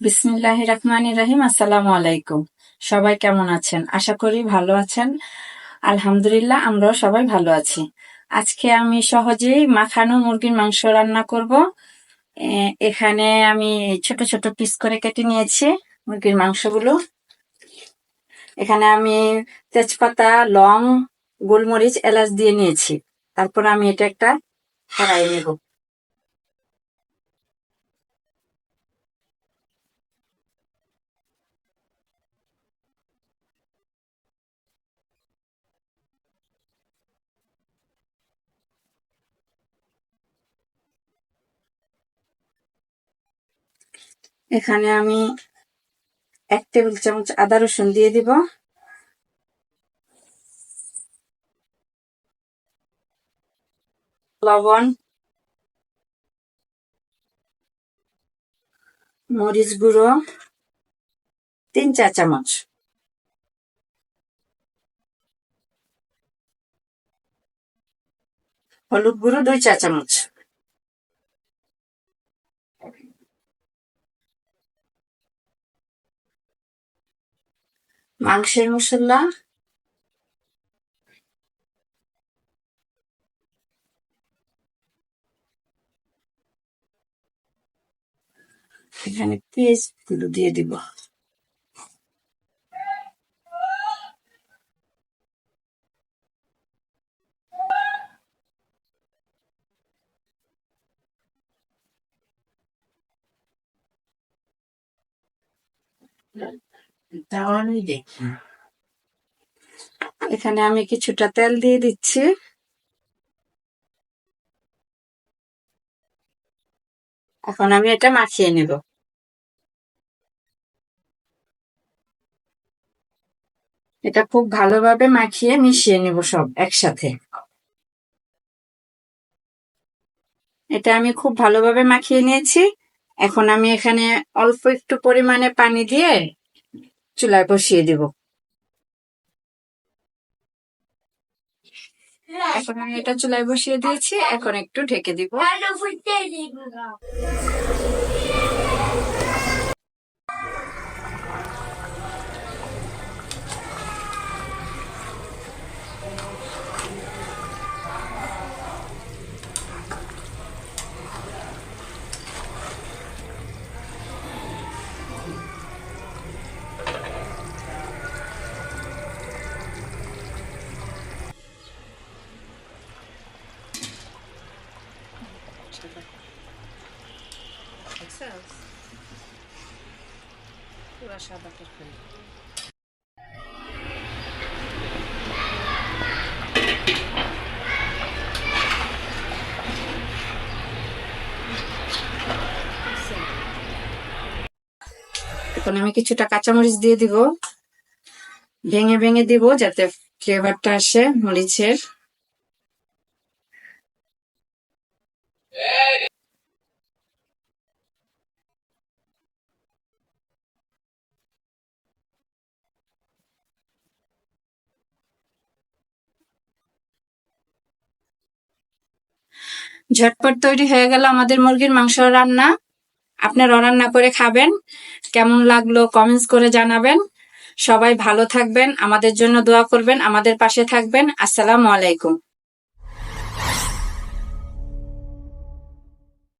বিসমিল্লাহ রহমান রাহিম, আসসালামু আলাইকুম। সবাই কেমন আছেন? আশা করি ভালো আছেন। আলহামদুলিল্লাহ, আমরাও সবাই ভালো আছি। আজকে আমি সহজেই মাখানো মুরগির মাংস রান্না করব। এখানে আমি ছোট ছোট পিস করে কেটে নিয়েছি মুরগির মাংসগুলো। এখানে আমি তেজপাতা, লং, গোলমরিচ, এলাচ দিয়ে নিয়েছি। তারপর আমি এটা একটা কড়াই নেব। এখানে আমি এক টেবিল চামচ আদা রসুন দিয়ে দিব। লবণ, মরিচ গুঁড়ো, তিন চা চামচ। হলুদ গুঁড়ো দুই চা চামচ। মাংসের মশলা। এখানে পেঁয়াজগুলো দিয়ে দিব। এখানে আমি কিছুটা তেল দিয়ে দিচ্ছি। এখন আমি এটা মাখিয়ে নেব। এটা খুব ভালোভাবে মাখিয়ে মিশিয়ে নেব সব একসাথে। এটা আমি খুব ভালোভাবে মাখিয়ে নিয়েছি। এখন আমি এখানে অল্প একটু পরিমাণে পানি দিয়ে চুলায় বসিয়ে দিব। এখন আমি এটা চুলায় বসিয়ে দিয়েছি এখন একটু ঢেকে দিব। পুরা সাদা তরকারি এখন আমি কিছুটা কাঁচামরিচ দিয়ে দিব। ভেঙে ভেঙে দিব যাতে ফ্লেভারটা আসে মরিচের। ঝটপট তৈরি হয়ে গেল আমাদের মুরগির মাংস রান্না। আপনারা রান্না করে খাবেন। কেমন লাগল কমেন্টস করে জানাবেন। সবাই ভালো থাকবেন, আমাদের জন্য দোয়া করবেন, আমাদের পাশে থাকবেন। আসসালামু আলাইকুম।